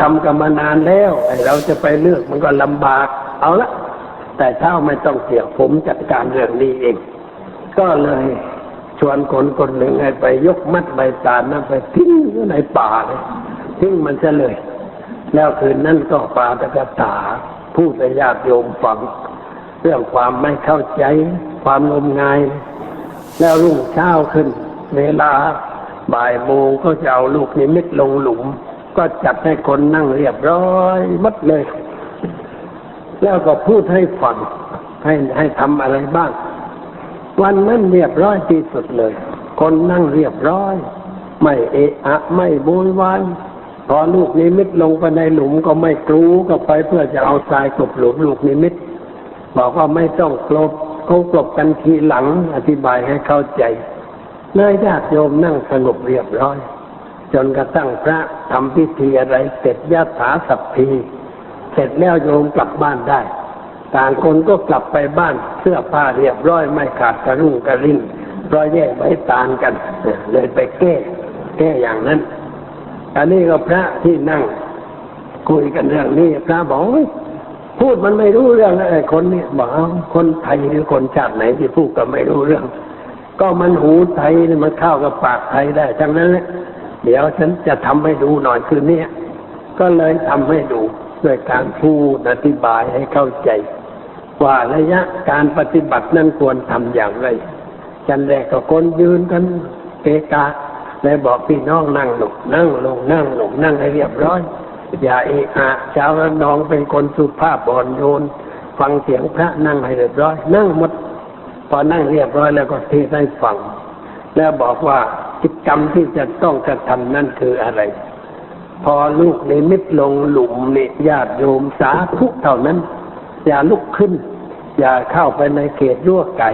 ทำกันมานานแล้วไอเราจะไปเลือกมันก็ลำบาก เอาละ แต่เท่าไม่ต้องเกี่ยวผมจัดการเรื่องนี้เอง ก็เลยชวนคนคนหนึ่งให้ไปยกมัดใบตาลนั้นไปทิ้งอยู่ในป่าเลยทิ้งมันจะเลย แล้วคืนนั้นก็ปาตกถาพูดให้ญาติโยมฟัง เรื่องความไม่เข้าใจ ความงมงาย แล้วรุ่งเช้าขึ้น เวลาบ่ายโมงก็จะเอาลูกนิมิตลงหลุม ก็จัดให้คนนั่งเรียบร้อยมัดเลย แล้วก็พูดให้ฟังให้ให้ทำอะไรบ้าง วันนั้นเรียบร้อยที่สุดเลย คนนั่งเรียบร้อย ไม่เอะอะไม่โวยวายพอลูกนิมิตลงไปในหลุมก็ไม่กรูก็ไปเพื่อจะเอาทรายกลบหลุมลูกนิมิต บอกว่าไม่ต้องกลบเขากลบกันทีหลังอธิบายให้เข้าใจนายญาติโยมนั่งสงบเรียบร้อย จนกระทั่งพระทำพิธีอะไรเสร็จญาติาสัพพีเสร็จแล้วโยมกลับบ้านได้ ต่างคนก็กลับไปบ้านเสื้อผ้าเรียบร้อยไม่ขาดกระรุ่งกระริ่งรอยแยกไว้ตานกัน เลยไปแก้ แก้อย่างนั้น อันนี้ก็พระที่นั่ง คุยกันเรื่องนี้พระบอกพูดมันไม่รู้เรื่องนะไอ้คนนี้บอกคนไทยหรือคนชาติไหนที่พูดก็ไม่รู้เรื่อง ก็มันหูไทยมันเข้ากับปากไทยได้ทั้งนั้นแหละ เดี๋ยวฉันจะทำให้ดูหน่อยคืนนี้ก็เลยทำให้ดูด้วยการพูดอธิบายให้เข้าใจ ว่าระยะการปฏิบัตินั้นควรทำอย่างไรฉันแรกก็คนยืนกันเกกะเลยบอกพี่น้องนั่งลงนั่งลงนั่งลงนั่งให้เรียบร้อย อย่าเอะอะชาวระนองเป็นคนสุภาพอ่อนโยนฟังเสียงพระนั่งให้เรียบร้อย นั่งหมด พอนั่งเรียบร้อยแล้วก็เทศให้ฟัง แล้วบอกว่า กิจกรรมที่จะต้องกระทำนั่นคืออะไร พอลูกในมิตลงหลุมเนี่ยญาติโยมสาธุเท่านั้น อย่าลุกขึ้น อย่าเข้าไปในเขตรั้วไก่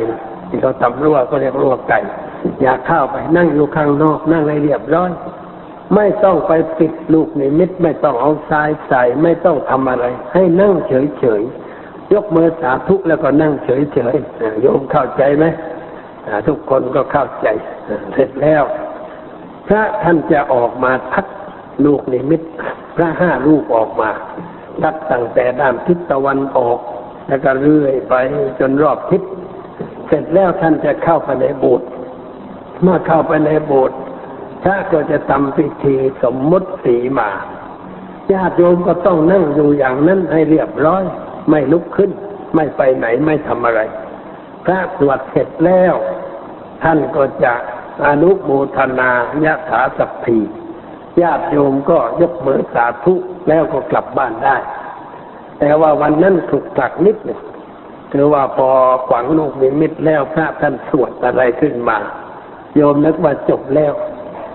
ที่เขาทำรั้วก็เรียกรั้วไก่ อย่าเข้าไปนั่งอยู่ข้างนอกนั่งให้เรียบร้อยไม่ต้องไปปิดลูกในมิตไม่ต้องเอาทรายใส่ไม่ต้องทำอะไร ให้นั่งเฉยๆยกมือสาธุแล้วก็นั่งเฉยๆอ่าโยมเข้าใจไหมทุกคนก็เข้าใจเสร็จแล้ว พระท่านจะออกมาทักลูกนิมิตพระห้าลูกออกมาทักตั้งแต่ด้านทิศตะวันออก แล้วก็เรื่อยไปจนรอบทิศเสร็จแล้วท่านจะเข้าไปในโบสถ์เมื่อเข้าไปในโบสถ์พระก็จะทำพิธีสมมุติสีมาญาติโยมก็ต้องนั่งอยู่อย่างนั้นให้เรียบร้อย ไม่ลุกขึ้น ไม่ไปไหนไม่ทำอะไร พระสวดเสร็จแล้ว ท่านก็จะ อนุโมทนายะถาสัพพีญาติโยมก็ยกมือสาธุแล้วก็กลับบ้านได้ แต่ว่าวันนั้นถูกผลักนิดหนึ่งคือว่าพอขวังลูกนิมิตแล้วพระท่านสวดอะไรขึ้นมา โยมนึกว่าจบแล้ว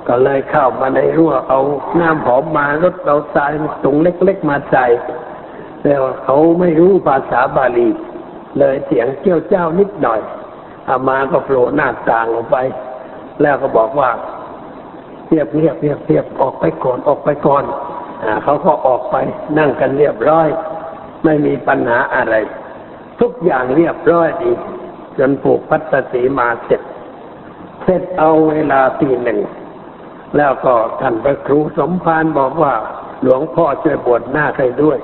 ก็เลยเข้ามาในรั้วเอาน้ำหอมมารดเอาทรายตุงเล็กๆมาใส่แต่ว่าเขาไม่รู้ภาษาบาลี เลยเสียงเกี้ยวเจ้านิดหน่อยอามาก็โผล่หน้าต่างออกไป แล้วก็บอกว่าเทียบเรียบเรียบเรียบออกไปก่อนออกไปก่อนอเขาก็ออกไปนั่งกันเรียบร้อย ไม่มีปัญหาอะไร ทุกอย่างเรียบร้อยดี จนผูกพัตสีมาเสร็จ เสร็จเอาเวลาตีหนึ่ง แล้วก็ท่านพระครูสมภารบอกว่า หลวงพ่อช่วยบวชนาคให้ด้วย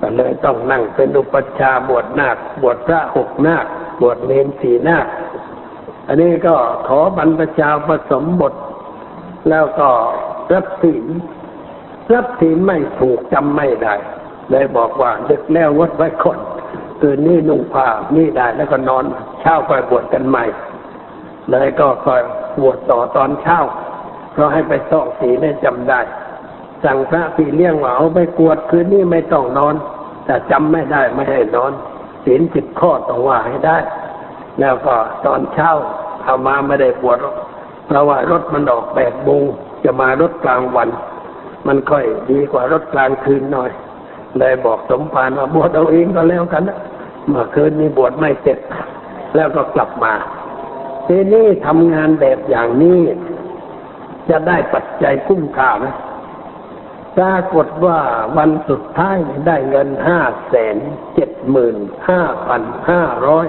ก็เลยต้องนั่งเป็นอุปัชฌาย์บวชนาคบวชพระหกนาคบวชเนนสี่นาค อันนี้ก็ขอบรรพชาผสมบท แล้วก็รับศีลรับศีลไม่ถูกจำไม่ได้เลยบอกว่าดึกแล้ววัดไว้คนคืนนี้นุ่งผ้านี่ได้แล้วก็นอนเช้าคอยบวชกันใหม่ เลยก็คอยบวชต่อตอนเช้าเพราะให้ไปส่องสีได้จำได้ สั่งพระพี่เลี้ยงว่าเอาไปกวดคืนนี้ไม่ต้องนอน แต่จำไม่ได้ไม่ให้นอนศีลสิบข้อต้องว่าให้ได้ แล้วก็ตอนเช้าเอามาไม่ได้ปวดรอกเพราะว่ารถมันออกแปดโมงจะมารถกลางวัน มันค่อยดีกว่ารถกลางคืนหน่อย เลยบอกสมภารว่าบวชเอาเองก็แล้วกันนะเมื่อคืนนี้บวชไม่เสร็จ แล้วก็กลับมาทีนี้ทำงานแบบอย่างนี้ จะได้ปัจจัยคุ้มค่าไหมปรากฏว่าวันสุดท้ายได้เงินห้าแสนเจ็ดหมื่นห้าพันห้าร้อย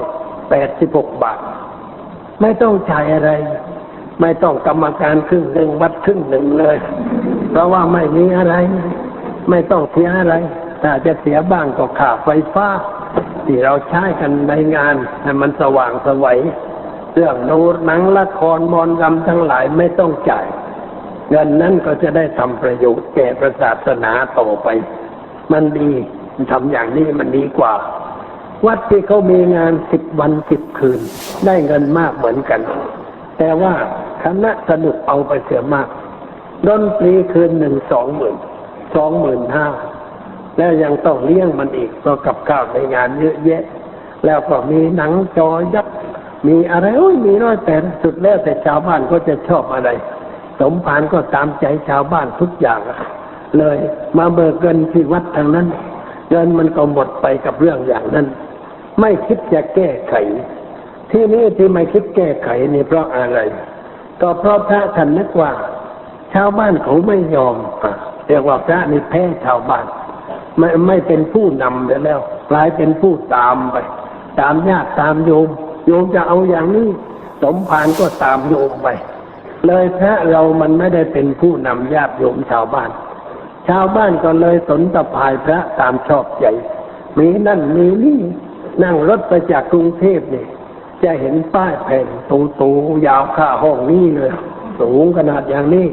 แปดสิบหกบาท ไม่ต้องจ่ายอะไร ไม่ต้องกรรมการครึ่งหนึ่งวัดครึ่งหนึ่งเลย เพราะว่าไม่มีอะไร ไม่ต้องเสียอะไรถ้าจะเสียบ้างก็ค่าไฟฟ้า ที่เราใช้กันในงานให้มันสว่างสวัยเรื่องดูหนังละครมอนกรรมทั้งหลายไม่ต้องจ่าย เงินนั้นก็จะได้ทำประโยชน์แก่ประศาสนาต่อไป มันดีทำอย่างนี้มันดีกว่า วัดที่เขามีงานสิบวันสิบคืน ได้เงินมากเหมือนกัน แต่ว่าคณะสนุกเอาไปเสียมากดนตรีคืนหนึ่งสองหมื่นสองหมื่นห้าแล้วยังต้องเลี้ยงมันอีกเพราะกับข้าวในงานเยอะแยะ แล้วก็มีหนังจอยักษ์มีอะไรโอ้ยมีร้อยแต่สุดแล้วแต่ชาวบ้านก็จะชอบอะไร สมภารก็ตามใจชาวบ้านทุกอย่าง เลยมาเบิกเงินที่วัดทางนั้นเงินมันก็หมดไปกับเรื่องอย่างนั้น ไม่คิดจะแก้ไข ที่นี้ที่ไม่คิดแก้ไขนี่เพราะอะไร ก็เพราะพระท่านนึกว่า ชาวบ้านเขาไม่ยอมเรียกว่าพระนี่แพ้ชาวบ้าน ไม่ไม่เป็นผู้นำไปแล้ว กลายเป็นผู้ตามไป ตามญาติตามโยม โยมจะเอาอย่างนี้สมภารก็ตามโยมไป เลยพระเรามันไม่ได้เป็นผู้นำญาติโยมชาวบ้าน ชาวบ้านก็เลยสนตะพายพระตามชอบใจมีนั่นมีนี่ นั่งรถไปจากกรุงเทพเนี่ยจะเห็นป้ายแผ่นตูตูๆยาวค่าห้องนี้เลย สูงขนาดอย่างนี้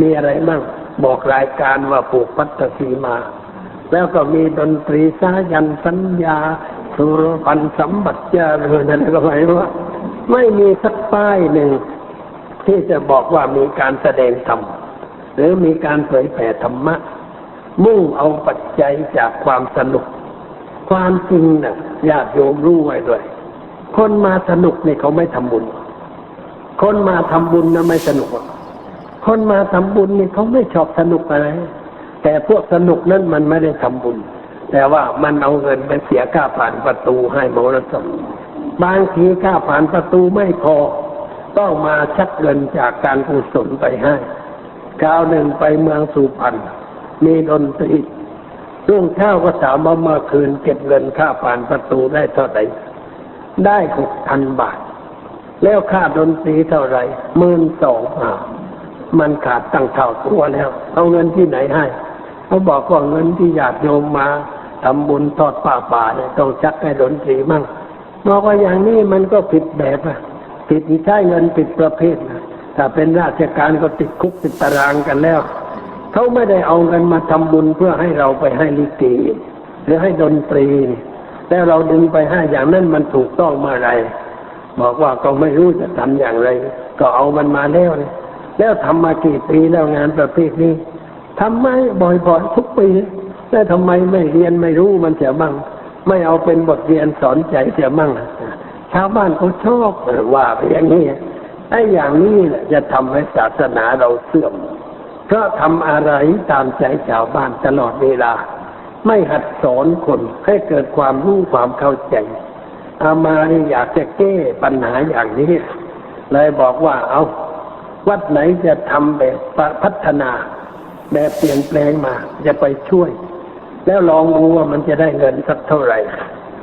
มีอะไรบ้างบอกรายการว่าปลูกพัตสีมา แล้วก็มีดนตรีสายันสัญญาสุรพันสัมบัติเจริญอะไรก็ไม่รู้ว่าไม่มีสักป้ายหนึ่งที่จะบอกว่ามีการแสดงธรรมหรือมีการเผยแผ่ธรรมะ มุ่งเอาปัจจัยจากความสนุก ความจริงนะ่ะญาติโยมรู้ไว้ด้วย คนมาสนุกนี่เขาไม่ทำบุญ คนมาทำบุญนะไม่สนุก คนมาทำบุญนี่เขาไม่ชอบสนุกอะไร แต่พวกสนุกนั้นมันไม่ได้ทำบุญ แต่ว่ามันเอาเงินไปเสียค่าผ่านประตูให้มรสพบางทีค่าผ่านประตูไม่พอ ต้องมาชักเงินจากการกุศลไปให้คราวหนึ่งไปเมืองสุพรรณมีดนตรี รุ่งเช้าก็ถามว่าเมื่อคืนเก็บเงินค่าผ่านประตูได้เท่าไหร่ ได้หกพันบาท แล้วค่าดนตรีเท่าไหร่หมื่นสองอ่ามันขาดตั้งเท่าตัวแล้ว เอาเงินที่ไหนให้เขาบอกว่าเงินที่ญาติโยมมาทำบุญทอดป่าป่าเนี่ยต้องชักให้ดนตรีมั่งบอกว่าอย่างนี้มันก็ผิดแบบอะผิดใช้เงินผิดประเภทนะถ้าเป็นราชการก็ติดคุกติดตารางกันแล้ว เขาไม่ได้เอาเงินมาทำบุญเพื่อให้เราไปให้ลิเกหรือให้ดนตรี แล้วเราดึงไปให้อย่างนั้นมันถูกต้องเมื่อไร บอกว่าก็ไม่รู้จะทำอย่างไร ก็เอามันมาแล้วเนี่ยแล้วทำมากี่ปีแล้วงานประเภทนี้ทำไมบ่อยๆทุกปีแล้วทำไมไม่เรียนไม่รู้มันเสียบ้าง ไม่เอาเป็นบทเรียนสอนใจเสียบ้างชาวบ้านเขาชอบว่าอย่างนี้ไอ้อย่างนี้จะทำให้ศาสนาเราเสื่อม เพราะทำอะไรตามใจชาวบ้านตลอดเวลา ไม่หัดสอนคนให้เกิดความรู้ความเข้าใจอามานี่อยากจะแก้ปัญหาอย่างนี้ เลยบอกว่าเอาวัดไหนจะทำแบบพัฒนา แบบเปลี่ยนแปลงมาจะไปช่วย แล้วลองดูว่ามันจะได้เงินสักเท่าไหร่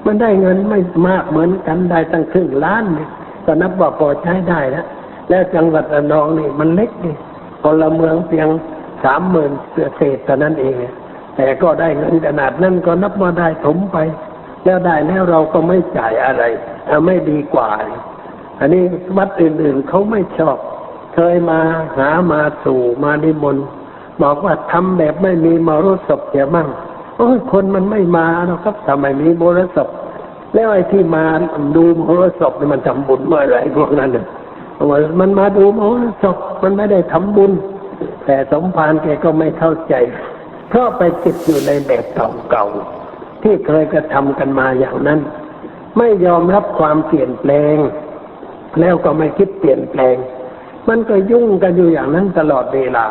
มันได้เงินไม่มากเหมือนกันได้ตั้งครึ่งล้านเนี่ยก็นับว่าพอใช้ได้แล้วแล้วจังหวัดระนองนี่มันเล็กนี่ พลเมืองเพียงสามหมื่นเศษเท่นั้นเอง แต่ก็ได้เงินขนาดนั้นก็นับว่าได้ถมไป แล้วได้แล้วเราก็ไม่จ่ายอะไรเอาไม่ดีกว่า อันนี้วัดอื่นๆเขาไม่ชอบ เคยมาหามาสู่มานิมนต์บอกว่าทำแบบไม่มีมรสพเสียมั่งโอ้ยคนมันไม่มาหรอกครับทำไมมีมรสพแล้วไอ้ที่มาดูมรสพมันทำบุญเมื่อไรพวกนั้นเนี่ย ว่ามันมาดูมรสพมันไม่ได้ทำบุญ แต่สมภารแกก็ไม่เข้าใจ เพราะไปติดอยู่ในแบบเก่าๆที่เคยกระทำกันมาอย่างนั้น ไม่ยอมรับความเปลี่ยนแปลง แล้วก็ไม่คิดเปลี่ยนแปลง มันก็ยุ่งกันอยู่อย่างนั้นตลอดเวลา